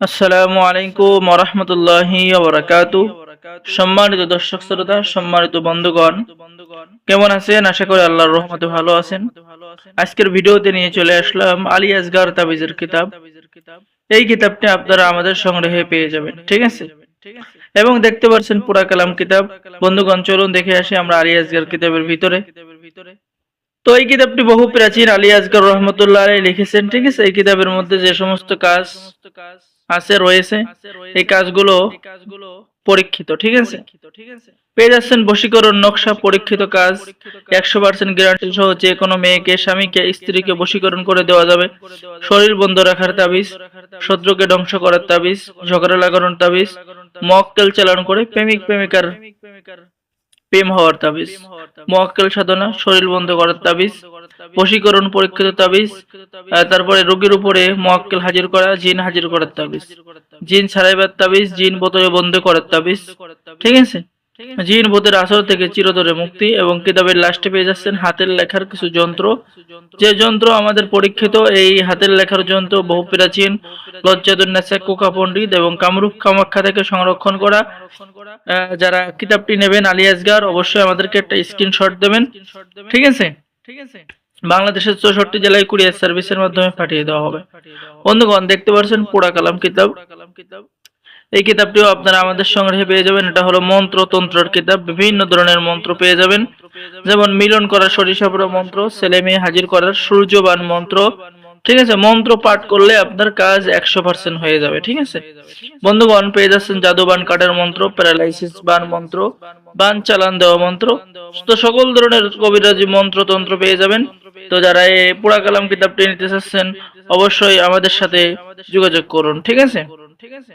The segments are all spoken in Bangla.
আসসালামু আলাইকুম সম্মানিত দর্শক শ্রোতা, সম্মানিত বন্ধুগণ, কেমন আছেন? আশা করি আল্লাহর রহমতে ভালো আছেন। আজকের ভিডিওতে নিয়ে চলে আসলাম আলী আসগার তাবিজের কিতাব। এই কিতাবটি আপনারা আমাদের সংগ্রহে পেয়ে যাবেন, ঠিক আছে? এবং দেখতে পাচ্ছেন পুরা কালাম কিতাব। বন্ধুগণ, চলুন দেখে আসি আমরা আলী আসগার কিতাবের ভিতরে। তো এই কিতাবটি বহু প্রাচীন আলী আসগর রহমতুল্লাহ লিখেছেন, ঠিক আছে? এই কিতাবের মধ্যে যে সমস্ত কাজ কাজ আছে, রয়েছে। এই কাজগুলো পরীক্ষিত, ঠিক আছে? পেয়ে যাচ্ছেন বশীকরণ নকশা পরীক্ষিত কাজ। একশো পার্সেন্ট গ্যারান্টি সহ যে কোনো মেয়েকে, স্বামীকে, স্ত্রীকে বশীকরণ করে দেওয়া যাবে। শরীর বন্ধ রাখার তাবিজ, শত্রুকে ধ্বংস করার তাবিজ, ঝগড়া লাগানোর তাবিজ, মক্কেল চালান করে প্রেমিক, প্রেমিকার প্রেম হওয়ার তাবিজ, মক্কেল সাধনা, শরীর বন্ধ করার তাবিজ বশীকরণ পরীক্ষিত তাবিজ তারপরে রোগীর উপরে মক্কেল হাজির করা জিন হাজির করার তাবিজ। জিন ছাড়াইবার তাবিজ জিন বোতলে বন্ধ করার তাবিজ। ঠিক আছে? জিন বোতের আসর থেকে চিরতরে মুক্তি এবং কিতাবের লাস্টে পেয়ে যাচ্ছেন হাতের লেখার কিছু যন্ত্র। যে যন্ত্র আমাদের পরীক্ষিত এই হাতের লেখার যন্ত্র বহু প্রাচীন লজ্জাদুন্নেসা কোকা পণ্ডিত এবং কামরূপ কামাখ্যা থেকে সংরক্ষণ করা। যারা কিতাবটি নেবেন আলী আসগার অবশ্যই আমাদেরকে একটা স্ক্রিনশট দেবেন। ঠিক আছে? ঠিক আছে? বাংলাদেশের চৌষট্টি জেলায় কুরিয়ার সার্ভিসের মাধ্যমে পাঠিয়ে দেওয়া হবে। বন্ধুগণ, দেখতে পাচ্ছেন পোড়া কালাম কিতাব। এই কিতাবটিও আপনারা আমাদের সংগ্রহে পেয়ে যাবেন। এটা হলো মন্ত্র তন্ত্রের কিতাব। বিভিন্ন ধরনের মন্ত্র পেয়ে যাবেন। যেমন মিলন করার সরিষাপুরা মন্ত্র ছেলে মেয়ে হাজির করার সূর্যবান মন্ত্র ঠিক আছে, মন্ত্র পাঠ করলে আপনার কাজ একশো পার্সেন্ট হয়ে যাবে, ঠিক আছে? বন্ধুগণ, পেয়ে যাচ্ছেন জাদুবান কাটার মন্ত্র, প্যারালাইসিস বান মন্ত্র, বান চালান দেওয়া মন্ত্র। তো সকল ধরনের কবিরাজি মন্ত্র তন্ত্র পেয়ে যাবেন। তো যারা এই পুরা কালাম কিতাবটি নিতে চাচ্ছেন, অবশ্যই আমাদের সাথে যোগাযোগ করুন, ঠিক আছে? ঠিক আছে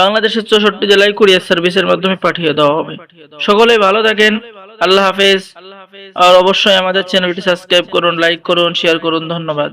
বাংলাদেশের চৌষট্টি জেলায় কুরিয়ার সার্ভিসের মাধ্যমে পাঠিয়ে দেওয়া হবে। সকলেই ভালো থাকেন, আল্লাহ হাফেজ। আর অবশ্যই আমাদের চ্যানেলটি সাবস্ক্রাইব করুন, লাইক করুন, শেয়ার করুন, ধন্যবাদ।